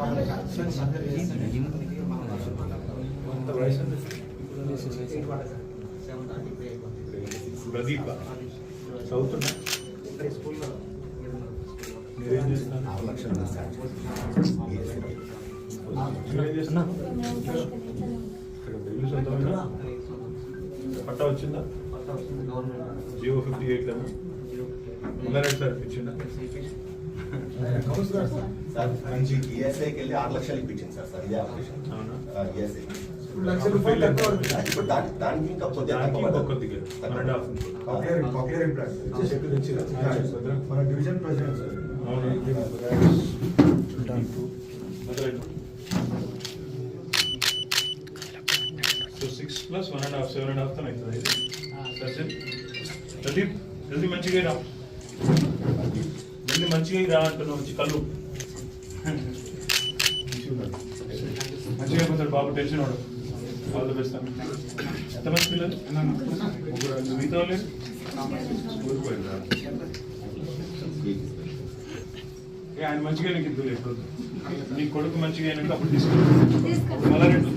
ఎక్కడ ఎక్కడ ప్రదీప్ చదువుతున్నా మీరేం చేస్తున్నారు ఆరు లక్షలు మీరేం చేస్తున్నారు ఇక్కడ పట్టా వచ్చిందా? జియో ఫిఫ్టీ ఎయిట్ కదా ముల్లారెడ్డి సార్? ఇచ్చిందా? సార్ మంచి ఈఎస్ఐకి వెళ్ళి ఆరు లక్షలు ఇప్పించింది సార్ సార్ ఇదే ఆపరేషన్ అవునా ఈఎస్ఐ లక్ష రూపాయలు తక్కువ అవుతుంది. ఇప్పుడు దానికి దానికి ఇంకా కొద్దిగా దానికి తక్కువ ఇంకో పడుతుంది. కొద్దిగా one and half cochlear cochlear implant మన division president sir so six plus one and half seven and half తో అవుతుంది ఇది సచిన్ ప్రదీప్ జల్దీ మంచిగా రా జల్దీ మంచిగా రా అంటున్నావు మంచి కళ్ళు. మంచిగా పోతాడు బాబు టెన్షన్ వాడు ఆల్ ద బెస్ట్ ఎంతమంది పిల్లలు? మిగతా లేదు? స్కూల్కి పోయిందా ఏ, ఆయన మంచిగా నీకు ఇద్దరు ఎప్పుడు నీ కొడుకు మంచిగా అయినాక అప్పుడు తీసుకో మళ్ళా రెండు